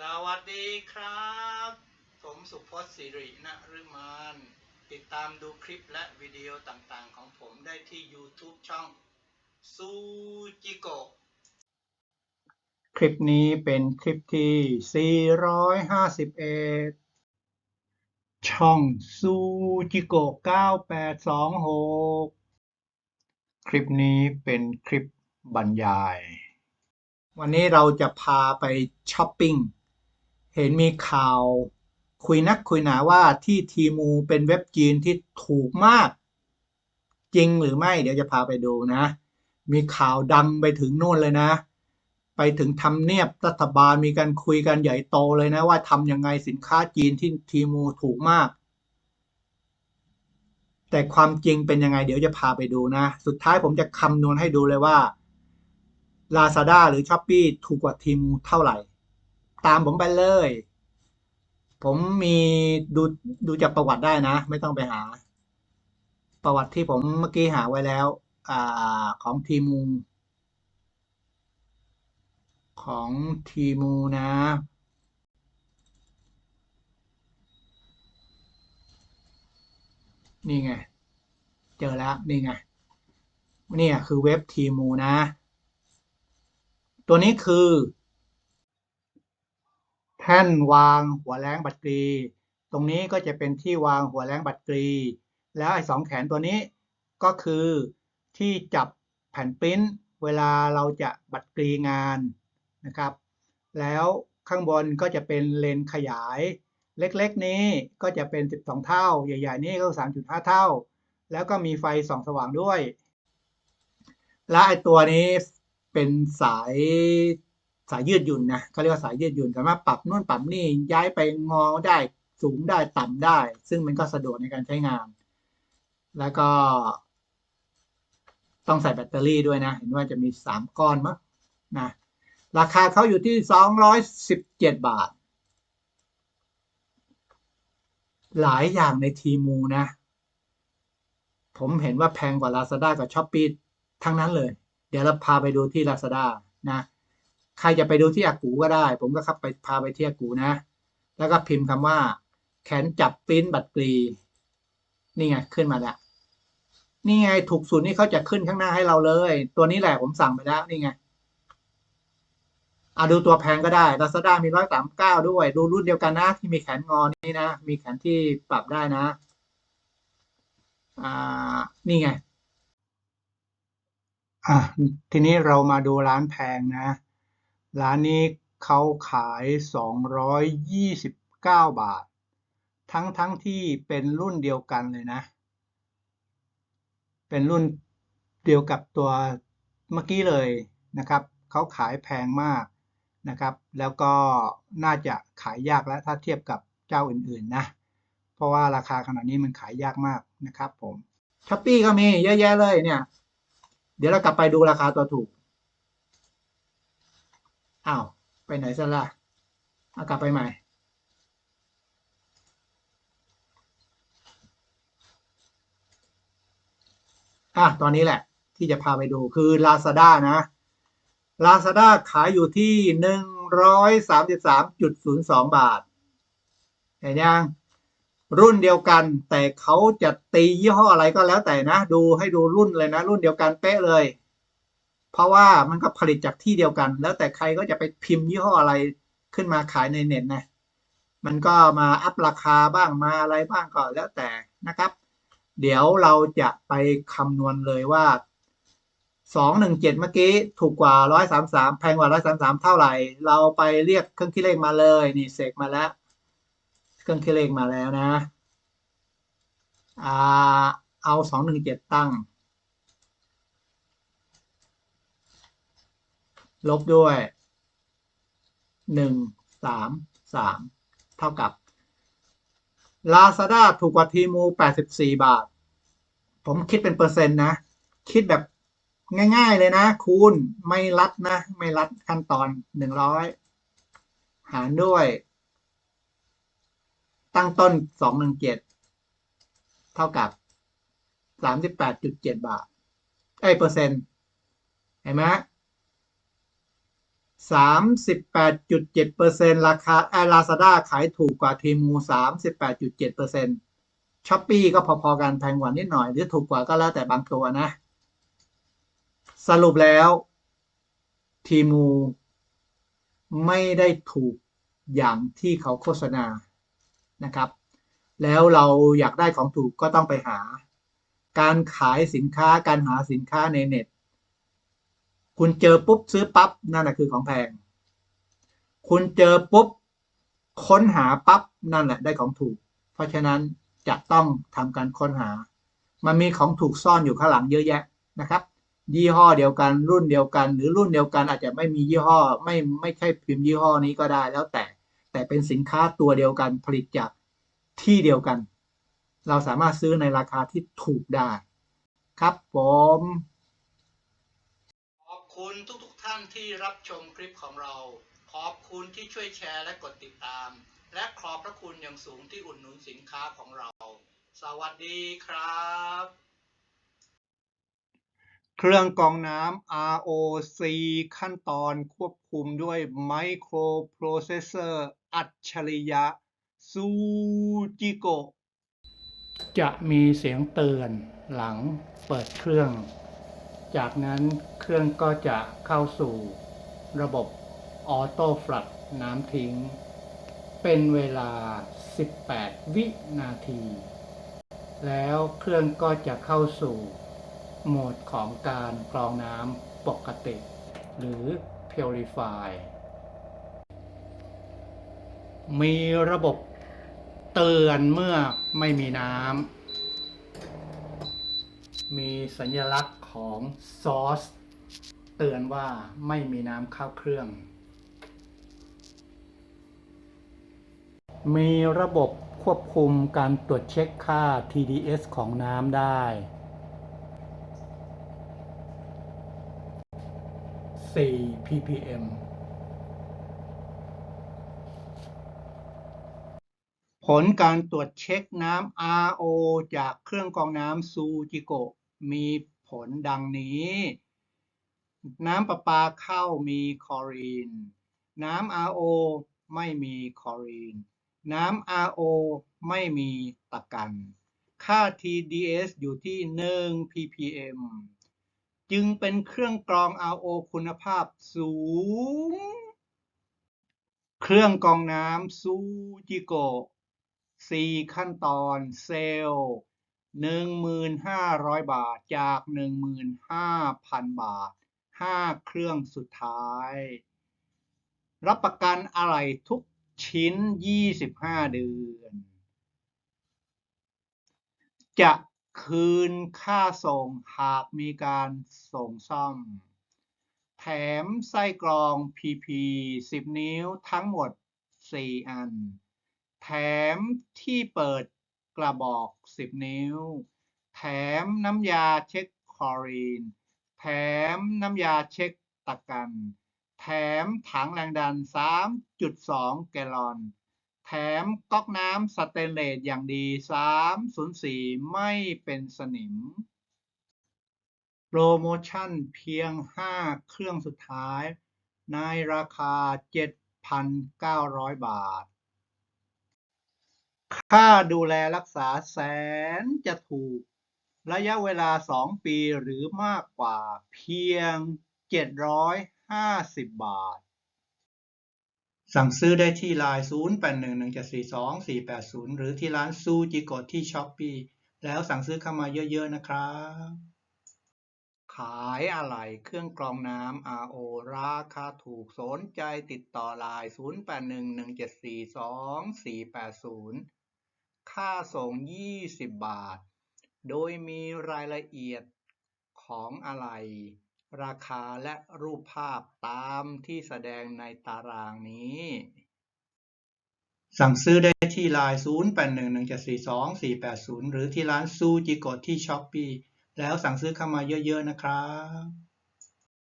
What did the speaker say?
สวัสดีครับ ผมสุพจน์สิรินฤมานติดตามดูคลิปและวิดีโอต่างๆ ของผมได้ที่ YouTube ช่องซูจิโกคลิปนี้เป็นคลิปที่ 451 ช่องซูจิโก9826 คลิปนี้เป็นคลิปบรรยายวันนี้เราจะพาไปช้อปปิ้ง เห็นมีข่าวคุยนักคุยหนาว่าที่ทีมูเป็นเว็บจีนที่ถูกมาก จริงหรือไม่ เดี๋ยวจะพาไปดูนะ มีข่าวดังไปถึงโน่นเลยนะ ไปถึงทำเนียบรัฐบาลมีการคุยกันใหญ่โตเลยนะ ว่าทำยังไงสินค้าจีนที่ทีมูถูกมาก แต่ความจริงเป็นยังไง เดี๋ยวจะพาไปดูนะ สุดท้ายผมจะคำนวณให้ดูเลยว่า Lazada หรือ s h อ p e e ถูกกว่าทีมูเท่าไหร่ ตามผมไปเลย ผมมีดูดูจากประวัติได้นะ ไม่ต้องไปหา ประวัติที่ผมเมื่อกี้หาไว้แล้ว อ่าของทีมูของทีมูนะนี่ไง เจอแล้ว นี่ไง นี่คือเว็บทีมูนะ ตัวนี้คือ แท่นวางหัวแรงบัตรกรี ตรงนี้ก็จะเป็นที่วางหัวแรงบัตรกรี แล้วไอ้สองแขนตัวนี้ก็คือที่จับแผ่นปริ้นเวลาเราจะบัตรกรีงานนะครับ แล้วข้างบนก็จะเป็นเลนขยาย เล็กๆนี้ก็จะเป็น 12 เท่า ใหญ่ๆ นี่ก็ 3.5 เท่า แล้วก็มีไฟส่องสว่างด้วย และไอตัวนี้เป็นสาย สายยืดหยุ่นนะเขาเรียกว่าสายยืดหยุ่นสามารถปรับนู่นปรับนี่ย้ายไปงอได้สูงได้ต่ำได้ ซึ่งมันก็สะดวกในการใช้งาน แล้วก็ต้องใส่แบตเตอรี่ด้วยนะ เห็นว่าจะมี 3 ก้อนมั้งนะ ราคาเขาอยู่ที่ 217 บาท หลายอย่างในทีมูนะ ผมเห็นว่าแพงกว่า Lazada กับ s h อ p e e ทั้งนั้นเลย เดี๋ยวเราพาไปดูที่ Lazada นะ ใครจะไปดูที่อากูก็ได้ ผมก็ขับไปพาไปที่อากูนะ แล้วก็พิมพ์คำว่า แขนจับปิ้นบัตรกรี นี่ไงขึ้นมาแล้วนี่ไงถูกสุดนี่เขาจะขึ้นข้างหน้าให้เราเลย ตัวนี้แหละผมสั่งไปแล้วนี่ไงอะดูตัวแพงก็ได้ Lazada มีร้อยสามเก้าด้วย ดูรุ่นเดียวกันนะ ที่มีแขนงอนี่นะ มีแขนที่ปรับได้นะ อ่า นี่ไง อะทีนี้เรามาดูร้านแพงนะ ร้านนี้เขาขายสองร้อยยี่สิบเก้าบาท ทั้งทั้งที่เป็นรุ่นเดียวกันเลยนะ เป็นรุ่นเดียวกับตัวเมื่อกี้เลยนะครับเขาขายแพงมากนะครับ แล้วก็น่าจะขายยากแล้วถ้าเทียบกับเจ้าอื่นๆนะ เพราะว่าราคาขนาดนี้มันขายยากมากนะครับผมช้อปปี้ก็มีเยอะแยะเลยเนี่ย เดี๋ยวเรากลับไปดูราคาตัวถูก อ้าวไปไหนซะล่ะเอากลับไปใหม่ อะตอนนี้แหละที่จะพาไปดูคือ Lazada นะ Lazada ขายอยู่ที่หนึ่งร้อยสามสิบสามจุดศูนย์สองบาท เห็นยัง รุ่นเดียวกันแต่เขาจะตียี่ห้ออะไรก็แล้วแต่นะ ดูให้ดูรุ่นเลยนะ รุ่นเดียวกันเป๊ะเลย เพราะว่ามันก็ผลิตจากที่เดียวกัน แล้วแต่ใครก็จะไปพิมพ์ยี่ห้ออะไรขึ้นมาขายในเน็ตนะมันก็มาอัพราคาบ้างมาอะไรบ้างก็แล้วแต่นะครับ เดี๋ยวเราจะไปคำนวณเลยว่าสองหนึ่งเจ็ดเมื่อกี้ถูกกว่าร้อยสามสามแพงกว่าร้อยสามสามเท่าไหร่ เราไปเรียกเครื่องคิดเลขมาเลยนี่เสกมาแล้ว เครื่องคิดเลขมาแล้วนะอ่าเอาสองหนึ่งเจ็ดตั้ง ลบด้วยหนึ่งสามสามเท่ากับ Lazada ถูกกว่าทีมูแปดสิบสี่บาท ผมคิดเป็นเปอร์เซ็นต์นะ คิดแบบง่ายๆเลยนะ คูณไม่รัดนะ ไม่รัดขั้นตอนหนึ่งร้อยหารด้วย ตั้งต้นสองหนึ่งเจ็ดเท่ากับสามสิบแปดจุดเจ็ดบาท ไอ้เปอร์เซ็นต์เห็นไหม สามสิบแปดจุดเจ็ดเปอร์เซ็นราคาไอลาซาด้าขายถูกกว่าทีมูสามสิบแปดจุดเจ็ดเปอร์เซ็นช้อปปี้ก็พอๆกันแพงกว่านิดหน่อย หรือถูกกว่าก็แล้วแต่บางตัวนะ สรุปแล้วทีมูไม่ได้ถูกอย่างที่เขาโฆษณานะครับ แล้วเราอยากได้ของถูกก็ต้องไปหา การขายสินค้าการหาสินค้าในเน็ต คุณเจอปุ๊บซื้อปั๊บนั่นแหละคือของแพง คุณเจอปุ๊บค้นหาปั๊บนั่นแหละได้ของถูก เพราะฉะนั้นจะต้องทำการค้นหา มันมีของถูกซ่อนอยู่ข้างหลังเยอะแยะนะครับ ยี่ห้อเดียวกันรุ่นเดียวกัน หรือรุ่นเดียวกันอาจจะไม่มียี่ห้อ ไม่ไม่ใช่พิมพ์ยี่ห้อนี้ก็ได้แล้วแต่ แต่เป็นสินค้าตัวเดียวกันผลิตจากที่เดียวกัน เราสามารถซื้อในราคาที่ถูกได้ ครับผม คุณทุกๆทท่านที่รับชมคลิปของเรา ขอบคุณที่ช่วยแชร์และกดติดตาม และขอบพระคุณอย่างสูงที่อุดหนุนสินค้าของเรา สวัสดีครับ เครื่องกรองน้ำ ROC ขั้นตอนควบคุมด้วยไมโครโปรเซสเซอร์อัจฉริยะซูจิโกจะมีเสียงเตือนหลังเปิดเครื่อง จากนั้นเครื่องก็จะเข้าสู่ระบบออโต้ฟลัดน้ำทิ้ง เป็นเวลา 18 วินาที แล้วเครื่องก็จะเข้าสู่โหมดของการกรองน้ำปกติ หรือ Purify มีระบบเตือนเมื่อไม่มีน้ำ มีสัญลักษณ์ ของซอส เตือนว่าไม่มีน้ำเข้าเครื่อง มีระบบควบคุมการตรวจเช็คค่า TDS ของน้ำได้ 4 ppm ผลการตรวจเช็คน้ำ RO จากเครื่องกรองน้ำซูจิโกะมี ผลดังนี้ น้ำประปาเข้ามีคลอรีน น้ำ RO ไม่มีคลอรีน น้ำ RO ไม่มีตะกัน ค่า TDS อยู่ที่ 1 ppm จึงเป็นเครื่องกรอง RO คุณภาพสูง เครื่องกรองน้ำซูจิโกะ4ขั้นตอนเซลล์ 1,500บาทจาก15,000บาท5เครื่องสุดท้าย รับประกันอะไรทุกชิ้น25เดือน จะคืนค่าส่งหากมีการส่งซ่อม แถมไส้กรอง PP 10 นิ้วทั้งหมด 4 อัน แถมที่เปิด กระบอก 10 นิ้ว แถมน้ำยาเช็คคลอรีน แถมน้ำยาเช็คตะกัน แถมถังแรงดัน 3.2 แกลลอน แถมก๊อกน้ำสเตนเลสอย่างดี 304 ไม่เป็นสนิม โปรโมชั่นเพียง 5 เครื่องสุดท้าย ในราคา 7,900 บาท ค่าดูแลรักษาแสนจะถูก ระยะเวลา 2 ปีหรือมากกว่าเพียง 750 บาท สั่งซื้อได้ที่ไลน์0811742480 หรือที่ร้านซูจิโกะที่ช้อปปีแล้วสั่งซื้อเข้ามาเยอะ ๆ นะครับ ขายอะไรเครื่องกรองน้ำ RO ราคาถูกสนใจติดต่อไลน์0811742480 ค่าส่ง 20 บาท โดยมีรายละเอียดของอะไร ราคาและรูปภาพตามที่แสดงในตารางนี้ สั่งซื้อได้ที่ไลน์0811742480 หรือที่ร้านซูจิโกะที่ช้อปปีแล้วสั่งซื้อเข้ามาเยอะๆนะครับ